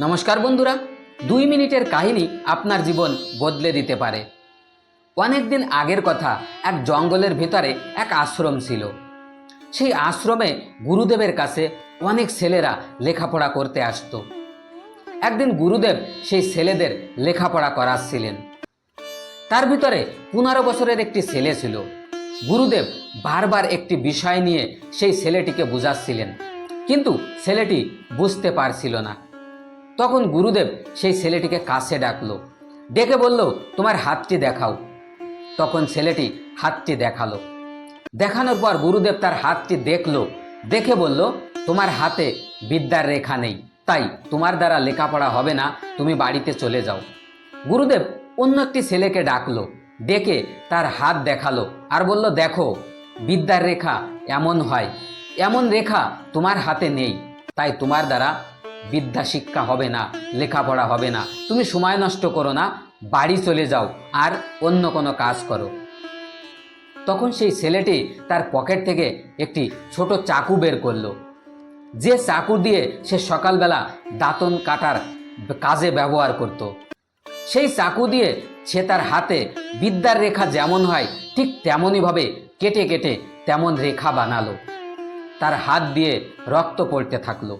নমস্কার বন্ধুরা, দুই মিনিটের কাহিনী আপনার জীবন বদলে দিতে পারে। অনেক দিন আগের কথা, এক জঙ্গলের ভেতরে এক আশ্রম ছিল। সেই আশ্রমে গুরুদেবের কাছে অনেক ছেলেরা লেখাপড়া করতে আসত। একদিন গুরুদেব সেই ছেলেদের লেখাপড়া করাচ্ছিলেন। তার ভিতরে পনেরো বছরের একটি ছেলে ছিল। গুরুদেব বারবার একটি বিষয় নিয়ে সেই ছেলেটিকে বুঝাচ্ছিলেন। কিন্তু ছেলেটি বুঝতে পারছিল না। তখন গুরুদেব সেই ছেলেটিকে কাছে ডাকলো। ডেকে বলল, তোমার হাতটি দেখাও। তখন ছেলেটি হাতটি দেখাল। দেখানোর পর গুরুদেব তার হাতটি দেখল। দেখে বলল, তোমার হাতে বিদ্যার রেখা নেই, তাই তোমার দ্বারা লেখাপড়া হবে না, তুমি বাড়িতে চলে যাও। গুরুদেব অন্য একটি ছেলেকে ডাকলো, ডেকে তার হাত দেখাল আর বলল, দেখো, বিদ্যার রেখা এমন হয়, এমন রেখা তোমার হাতে নেই, তাই তোমার দ্বারা বিদ্যা শিক্ষা হবে না, লেখাপড়া হবে না। তুমি সময় নষ্ট করো না, বাড়ি চলে যাও, আর অন্য কোনো কাজ করো। তখন সেই ছেলেটি তার পকেট থেকে একটি ছোট চাকু বের করল। যে চাকু দিয়ে সে সকালবেলা দাঁতন কাটার কাজে ব্যবহার করত। সেই চাকু দিয়ে সে তার হাতে বিদ্যার রেখা যেমন হয়, ঠিক তেমনইভাবে কেটে কেটে তেমন রেখা বানালো। তার হাত দিয়ে রক্ত পড়তে থাকল।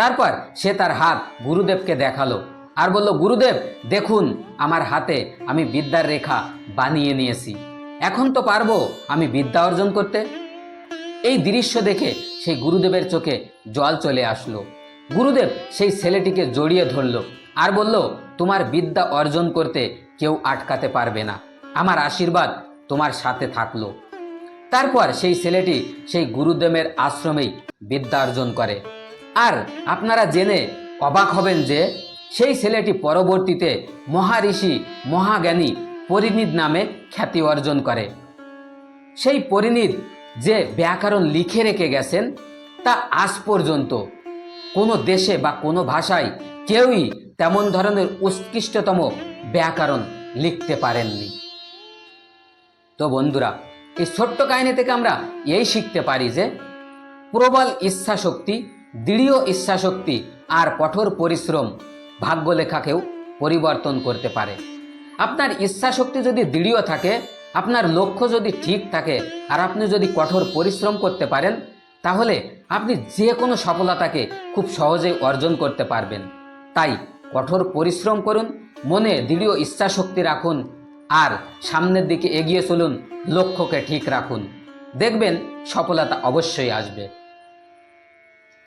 তারপর সে তার হাত গুরুদেবকে দেখাল আর বলল, গুরুদেব, দেখুন, আমার হাতে আমি বিদ্যার রেখা বানিয়ে নিয়েছি। এখন তো পারব আমি বিদ্যা অর্জন করতে? এই দৃশ্য দেখে সেই গুরুদেবের চোখে জল চলে আসলো। গুরুদেব সেই ছেলেটিকে জড়িয়ে ধরল আর বলল, তোমার বিদ্যা অর্জন করতে কেউ আটকাতে পারবে না। আমার আশীর্বাদ তোমার সাথে থাকল। তারপর সেই ছেলেটি সেই গুরুদেবের আশ্রমেই বিদ্যা অর্জন করে। আর আপনারা জেনে অবাক হবেন যে সেই ছেলেটি পরবর্তীতে মহারিষি মহাজ্ঞানী পরিণীত নামে খ্যাতি অর্জন করে। সেই পরিণীত যে ব্যাকরণ লিখে রেখে গেছেন তা আজ পর্যন্ত কোনো দেশে বা কোনো ভাষায় কেউই তেমন ধরনের উৎকৃষ্টতম ব্যাকরণ লিখতে পারেননি। তো বন্ধুরা, এই ছোট্ট কাহিনী থেকে আমরা এই শিখতে পারি যে প্রবল ইচ্ছাশক্তি দৃঢ় ইচ্ছাশক্তি আর কঠোর পরিশ্রম ভাগ্যলেখাকেও পরিবর্তন করতে পারে। আপনার ইচ্ছাশক্তি যদি দৃঢ় থাকে, আপনার লক্ষ্য যদি ঠিক থাকে আর আপনি যদি কঠোর পরিশ্রম করতে পারেন, তাহলে আপনি যে কোনো সফলতাকে খুব সহজেই অর্জন করতে পারবেন। তাই কঠোর পরিশ্রম করুন, মনে দৃঢ় ইচ্ছাশক্তি রাখুন আর সামনের দিকে এগিয়ে চলুন, লক্ষ্যকে ঠিক রাখুন। দেখবেন সফলতা অবশ্যই আসবে।